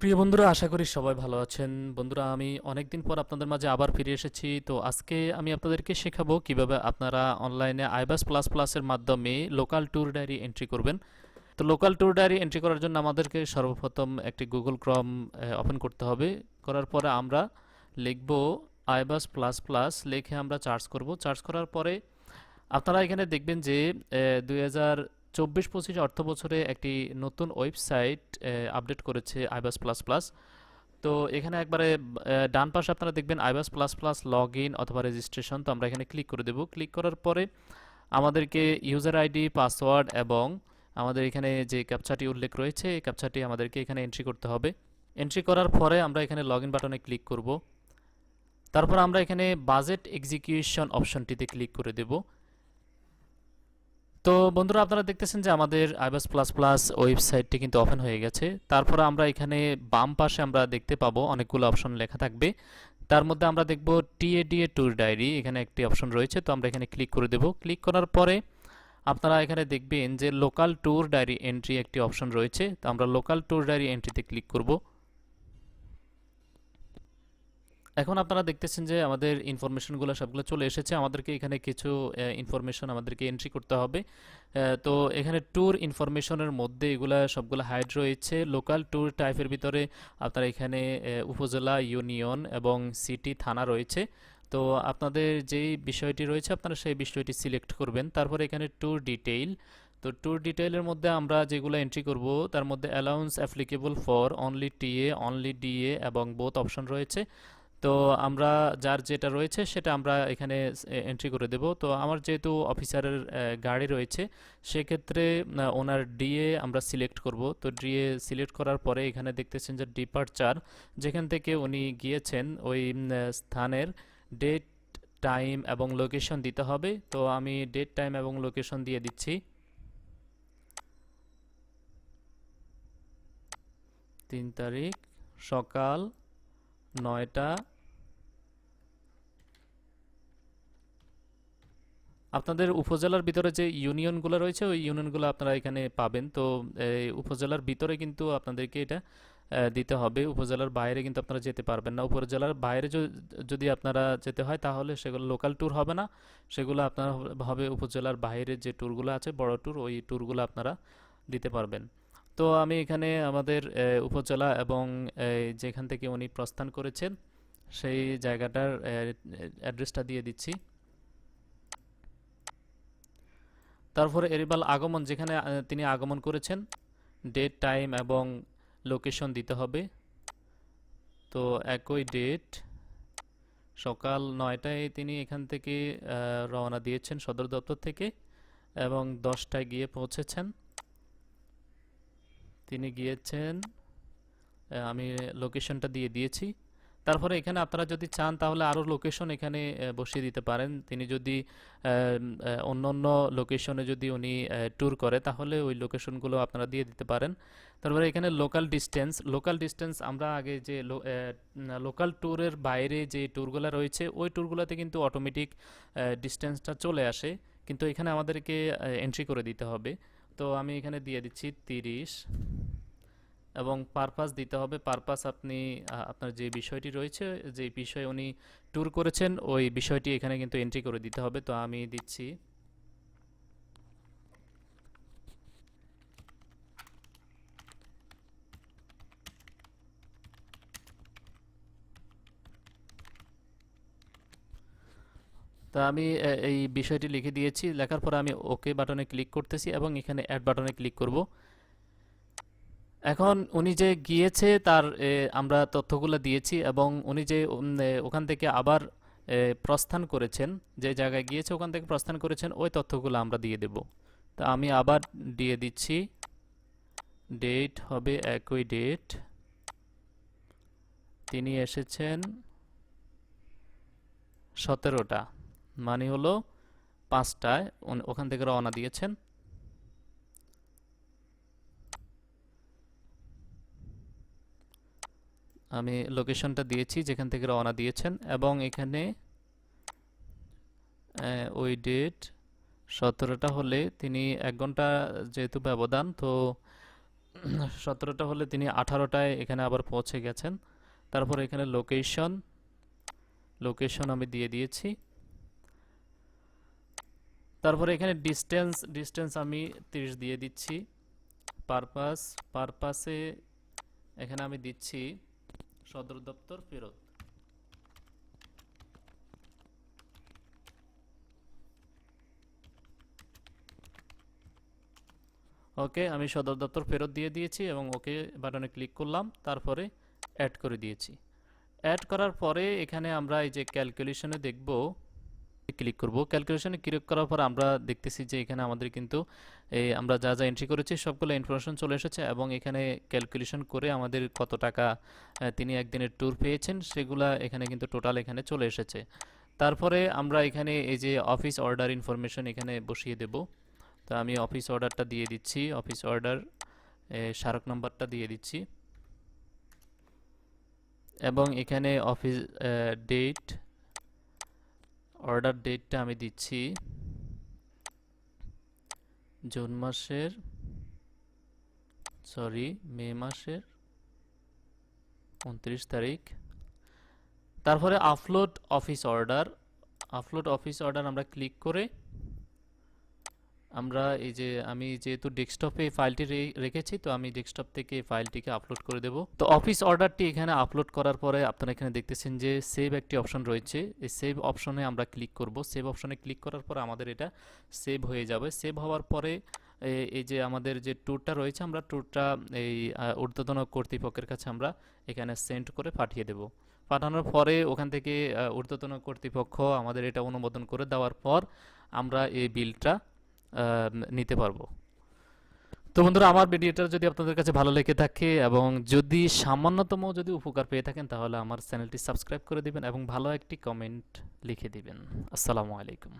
প্রিয় বন্ধুরা, আশা করি সবাই ভালো আছেন। বন্ধুরা, আমি অনেক দিন পর আপনাদের মাঝে আবার ফিরে এসেছি। তো আজকে আমি আপনাদেরকে শেখাবো কীভাবে আপনারা অনলাইনে আইবাস প্লাস প্লাসের মাধ্যমে লোকাল ট্যুর ডায়েরি এন্ট্রি করবেন। তো লোকাল ট্যুর ডায়েরি এন্ট্রি করার জন্য আমাদেরকে সর্বপ্রথম একটি গুগল ক্রম ওপেন করতে হবে। করার পরে আমরা লিখব আইবাস প্লাস প্লাস, লিখে আমরা চার্জ করব। চার্জ করার পরে আপনারা এখানে দেখবেন যে দুই হাজার চব্বিশ পঁচিশ অর্থ বছরে একটি নতুন ওয়েবসাইট আপডেট করেছে আইবাস প্লাস প্লাস। তো এখানে একবারে ডান পাশে আপনারা দেখবেন iBAS plus plus log in অথবা রেজিস্ট্রেশন। তো আমরা এখানে ক্লিক করে দেব। ক্লিক করার পরে আমাদেরকে ইউজার আইডি, পাসওয়ার্ড এবং আমাদের এখানে যে ক্যাপচাটি উল্লেখ রয়েছে, এই ক্যাপচাটি আমাদেরকে এখানে এন্ট্রি করতে হবে। এন্ট্রি করার পরে আমরা এখানে লগ ইন বাটনে ক্লিক করব। তারপর আমরা এখানে বাজেট এক্সিকিউশন অপশনটিতে ক্লিক করে দেব। তো বন্ধুরা, আপনারা দেখতেছেন যে আমাদের আইবাস প্লাস প্লাস ওয়েবসাইটটি কিন্তু ওপেন হয়ে গেছে। তারপরে আমরা এখানে বাম পাশে আমরা দেখতে পাবো অনেকগুলো অপশন লেখা থাকবে। তার মধ্যে আমরা দেখব টিএডিএ ট্যুর ডায়েরি এখানে একটি অপশন রয়েছে। তো আমরা এখানে ক্লিক করে দেব। ক্লিক করার পরে আপনারা এখানে দেখবেন যে লোকাল ট্যুর ডায়েরি এন্ট্রি একটি অপশন রয়েছে। তো আমরা লোকাল ট্যুর ডায়েরি এন্ট্রিতে ক্লিক করব। এখন আপনারা দেখতেছেন যে আমাদের ইনফরমেশনগুলো সবগুলো চলে এসেছে। আমাদেরকে এখানে কিছু ইনফরমেশন আমাদেরকে এন্ট্রি করতে হবে। তো এখানে ট্যুর ইনফরমেশনের মধ্যে এগুলা সবগুলো হাইড রয়েছে। লোকাল ট্যুর টাইপের ভিতরে আপনারা এখানে উপজেলা ইউনিয়ন এবং সিটি থানা রয়েছে। তো আপনাদের যেই বিষয়টি রয়েছে, আপনারা সেই বিষয়টি সিলেক্ট করবেন। তারপরে এখানে ট্যুর ডিটেইল তো ট্যুর ডিটেইলের মধ্যে আমরা যেগুলো এন্ট্রি করব, তার মধ্যে allowance applicable for only TA only DA এবং বোথ অপশন রয়েছে। তো আমরা যার যেটা রয়েছে সেটা আমরা এখানে এন্ট্রি করে দেব। তো আমার যেহেতু অফিসারের গাড়ি রয়েছে, সেক্ষেত্রে ওনার ডিএ আমরা সিলেক্ট করব। তো ডিএ সিলেক্ট করার পরে এখানে দেখতেছেন যে ডিপার্চার যেখান থেকে উনি গিয়েছেন, ওই স্থানের ডেট টাইম এবং লোকেশন দিতে হবে। তো আমি ডেট টাইম এবং লোকেশন দিয়ে দিচ্ছি। তিন তারিখ সকাল নয়টা আপনাদের উপজেলার ভিতরে যে ইউনিয়নগুলো রয়েছে, ওই ইউনিয়নগুলো আপনারা এখানে পাবেন। তো উপজেলার ভিতরে কিন্তু আপনাদেরকে এটা দিতে হবে। উপজেলার বাইরে কিন্তু আপনারা যেতে পারবেন না। উপজেলার বাইরে যদি আপনারা যেতে হয়, তাহলে সেগুলো লোকাল ট্যুর হবে না। সেগুলো আপনার হবে উপজেলার বাইরে যে ট্যুরগুলো আছে, বড় ট্যুর ওই ট্যুরগুলো আপনারা দিতে পারবেন। তো, আমি এখানে আমাদের উপজেলা এবং যেখান থেকে উনি প্রস্থান করেছেন, সেই জায়গাটার অ্যাড্রেসটা দিয়ে দিচ্ছি। তারপরে এরিবাল আগমন যেখানে তিনি আগমন করেছেন, ডেট, টাইম এবং লোকেশন দিতে হবে। তো একই ডেট, সকাল নয়টায় তিনি এখান থেকে রওনা দিয়েছেন সদর দপ্তর থেকে এবং দশটায় গিয়ে পৌঁছেছেন। তিনি গিয়েছেন আমি লোকেশনটা দিয়ে দিয়েছি। তারপরে এখানে আপনারা যদি চান, তাহলে আরও লোকেশন এখানে বসিয়ে দিতে পারেন। তিনি যদি অন্য অন্য লোকেশনে যদি উনি ট্যুর করে, তাহলে ওই লোকেশনগুলো আপনারা দিয়ে দিতে পারেন। তারপরে এখানে লোকাল ডিস্টেন্স লোকাল ডিস্টেন্স আমরা আগে যে লোকাল ট্যুরের বাইরে যে ট্যুরগুলো রয়েছে, ওই ট্যুরগুলোতে কিন্তু অটোমেটিক ডিস্টেন্সটা চলে আসে। কিন্তু এখানে আমাদেরকে এন্ট্রি করে দিতে হবে। তো আমি এখানে দিয়ে দিচ্ছি তিরিশ। এবং পারপাস দিতে হবে। পারপাস আপনি আপনার যে বিষয়টি রয়েছে, যে বিষয়ে উনি ট্যুর করেছেন, ওই বিষয়টি এখানে কিন্তু এন্ট্রি করে দিতে হবে। তো আমি দিচ্ছি। তা আমি এই বিষয়টি লিখে দিয়েছি। লেখার পরে আমি ওকে বাটনে ক্লিক করতেছি এবং এখানে অ্যাড বাটনে ক্লিক করব। এখন উনি যে গিয়েছে, তার আমরা তথ্যগুলো দিয়েছি এবং উনি যে ওখান থেকে আবার প্রস্থান করেছেন, যে জায়গায় গিয়েছে ওখান থেকে প্রস্থান করেছেন, ওই তথ্যগুলো আমরা দিয়ে দেব। তা আমি আবার দিয়ে দিচ্ছি। ডেট হবে একই ডেট তিনি এসেছেন সতেরোটা মানে হলো পাঁচটায় ওখান থেকে রওনা দিয়েছেন। আমি লোকেশনটা দিয়েছি, যেখান থেকে রওনা দিয়েছেন এবং এখানে ওই ডেট সতেরোটা হলে তিনি এক ঘণ্টা যেহেতু ব্যবধান, তো সতেরোটা হলে তিনি আঠারোটায় এখানে আবার পৌঁছে গেছেন। তারপর এখানে লোকেশন লোকেশন আমি দিয়ে দিয়েছি। তারপরে এখানে ডিস্টেন্স ডিস্টেন্স আমি তিরিশ দিয়ে দিচ্ছি। পারপাস পারপাসে এখানে আমি দিচ্ছি সদর দপ্তর ফেরত। ওকে, আমি সদর দপ্তর ফেরত দিয়ে দিয়েছি এবং ওকে বাটনে ক্লিক করলাম, তারপরে অ্যাড করে দিয়েছি। অ্যাড করার পরে এখানে আমরা এই যে ক্যালকুলেশনে দেখব ক্লিক করব। ক্যালকুলেশনে ক্লিক করার পর আমরা দেখতেছি যে এখানে আমাদের কিন্তু আমরা যা যা এন্ট্রি করেছি সবগুলো ইনফরমেশন চলে এসেছে এবং এখানে ক্যালকুলেশন করে আমাদের কত টাকা তিনি একদিনের ট্যুর পেয়েছেন সেগুলা এখানে কিন্তু টোটাল এখানে চলে এসেছে। তারপরে আমরা এখানে এই যে অফিস অর্ডার ইনফরমেশন এখানে বসিয়ে দেব। তো আমি অফিস অর্ডারটা দিয়ে দিচ্ছি অফিস অর্ডার স্মারক নাম্বারটা দিয়ে দিচ্ছি। এবং এখানে অফিস ডেট অর্ডার ডেটটা আমি দিচ্ছি। জুন মাসের, সরি, মে মাসের উনত্রিশ তারিখ। তারপরে upload office order upload office order আমরা ক্লিক করে আমরা এই যে, আমি যেহেতু ডেস্কটপে ফাইলটি রেখেছি, তো আমি ডেস্কটপ থেকে ফাইলটিকে আপলোড করে দেব। তো অফিস অর্ডারটি এখানে আপলোড করার পরে আপনারা এখানে দেখতেছেন যে সেভ একটি অপশন রয়েছে। এই সেভ অপশনে আমরা ক্লিক করব। সেভ অপশনে ক্লিক করার পর আমাদের এটা সেভ হয়ে যাবে। সেভ হওয়ার পরে এই যে আমাদের যে ট্যুরটা রয়েছে, আমরা ট্যুরটা এই ঊর্ধ্বতন কর্তৃপক্ষের কাছে আমরা এখানে সেন্ড করে পাঠিয়ে দেব। পাঠানোর পরে ওখান থেকে ঊর্ধ্বতন কর্তৃপক্ষ আমাদের এটা অনুমোদন করে দেওয়ার পর আমরা এই বিলটা নিতে পারব। তো বন্ধুরা, আমার ভিডিওটা যদি আপনাদের কাছে ভালো লেগে থাকে এবং যদি সামান্যতম যদি উপকার পেয়ে থাকেন, তাহলে আমার চ্যানেলটি সাবস্ক্রাইব করে দিবেন এবং ভালো একটি কমেন্ট লিখে দিবেন। আসসালামু আলাইকুম।